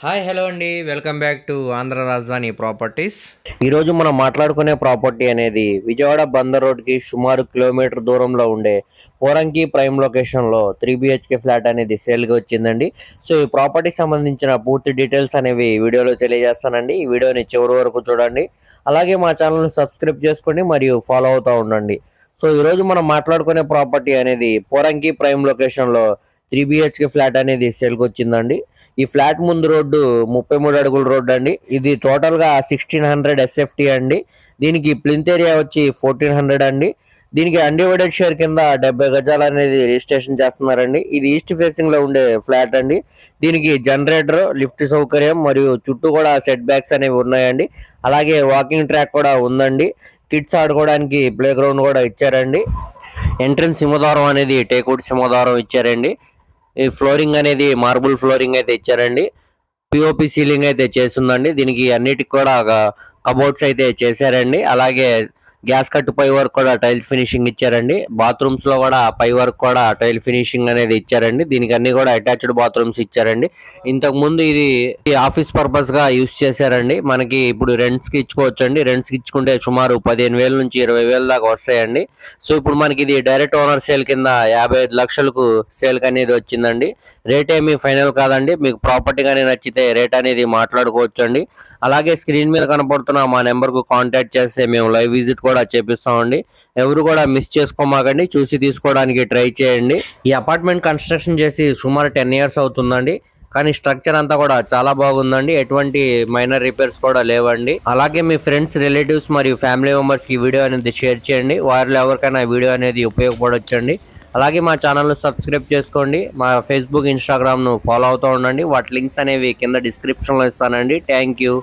Hi hello అండి. Welcome back to Andhra Rajadhani properties. ఈరోజు మనం మాట్లాడుకునే ప్రాపర్టీ అనేది విజయవాడ బందర్ రోడ్కి సుమారు కిలోమీటర్ దూరంలో ఉండే పోరంకి ప్రైమ్ లొకేషన్లో three B H K flat అనేది సేల్గా వచ్చిందండి. సో ఈ ప్రాపర్టీకి సంబంధించిన పూర్తి డీటెయిల్స్ అనేవి వీడియోలో తెలియజేస్తానండి. ఈ వీడియోని చివరి వరకు చూడండి. అలాగే మా ఛానల్ని సబ్స్క్రైబ్ చేసుకోండి మరియు ఫాలో అవుతూ ఉండండి. సో ఈరోజు మనం మాట్లాడుకునే ప్రాపర్టీ అనేది పోరంకి ప్రైమ్ లొకేషన్లో three B H K flat అనేది సేల్కి వచ్చిందండి. ఈ ఫ్లాట్ ముందు రోడ్డు ముప్పై మూడు అడుగుల రోడ్డు అండి. ఇది టోటల్గా సిక్స్టీన్ హండ్రెడ్ ఎస్ఎఫ్టీ అండి. దీనికి ప్లింత్ ఏరియా వచ్చి ఫోర్టీన్ హండ్రెడ్ అండి. దీనికి అన్డివైడెడ్ షేర్ కింద డెబ్బై గజాలు అనేది రిజిస్ట్రేషన్ చేస్తున్నారండి. ఇది ఈస్ట్ ఫేసింగ్లో ఉండే ఫ్లాట్ అండి. దీనికి జనరేటర్ లిఫ్ట్ సౌకర్యం మరియు చుట్టూ కూడా సెట్ బ్యాక్స్ అనేవి ఉన్నాయండి. అలాగే వాకింగ్ ట్రాక్ కూడా ఉందండి. కిడ్స్ ఆడుకోవడానికి ప్లే గ్రౌండ్ కూడా ఇచ్చారండి. ఎంట్రన్స్ సింహదారం అనేది టేకుడ్ సింహదారం ఇచ్చారండి. ఈ ఫ్లోరింగ్ అనేది మార్బుల్ ఫ్లోరింగ్ అయితే ఇచ్చారండి. పిఓపి సీలింగ్ అయితే చేసిందండి దీనికి అన్నిటికి కూడా కబోర్డ్స్ అయితే చేశారండి. అలాగే గ్యాస్ కట్ పై వర్క్ కూడా టైల్స్ ఫినిషింగ్ ఇచ్చారండి. బాత్రూమ్స్లో కూడా పై వర్క్ కూడా టైల్ ఫినిషింగ్ అనేది ఇచ్చారండి. దీనికి అన్ని కూడా అటాచ్డ్ బాత్రూమ్స్ ఇచ్చారండి. ఇంతకు ముందు ఇది ఆఫీస్ పర్పస్గా యూస్ చేశారండి. మనకి ఇప్పుడు రెంట్స్కి ఇచ్చుకోవచ్చు అండి రెంట్స్కి ఇచ్చుకుంటే సుమారు పదిహేను వేల నుంచి ఇరవై వేల దాకా వస్తాయండి. సో ఇప్పుడు మనకి ఇది డైరెక్ట్ ఓనర్ సేల్ కింద యాభై ఐదు లక్షలకు సేల్ అనేది వచ్చిందండి. రేట్ ఏమీ ఫైనల్ కాదండి. మీకు ప్రాపర్టీ కానీ నచ్చితే రేట్ అనేది మాట్లాడుకోవచ్చు అండి అలాగే స్క్రీన్ మీద కనపడుతున్న మా నెంబర్కు కాంటాక్ట్ చేస్తే మేము లైవ్ విజిట్ కూడా చేపిస్తామండి. ఎవరు కూడా మిస్ చేసుకోమాకండి. చూసి తీసుకోవడానికి ట్రై చేయండి. ఈ అపార్ట్మెంట్ కన్స్ట్రక్షన్ చేసి సుమారు టెన్ ఇయర్స్ అవుతుందండి. కానీ స్ట్రక్చర్ అంతా కూడా చాలా బాగుందండి. ఎటువంటి మైనర్ రిపేర్స్ కూడా లేవండి. అలాగే మీ ఫ్రెండ్స్ రిలేటివ్స్ మరియు ఫ్యామిలీ మెంబర్స్కి ఈ వీడియో అనేది షేర్ చేయండి. వారిలో ఎవరికైనా వీడియో అనేది ఉపయోగపడొచ్చండి. అలాగే మా ఛానల్ను సబ్స్క్రైబ్ చేసుకోండి. మా ఫేస్బుక్ ఇన్స్టాగ్రామ్ను ఫాలో అవుతూ ఉండండి. వాటి లింక్స్ అనేవి కింద డిస్క్రిప్షన్లో ఇస్తానండి. Thank you.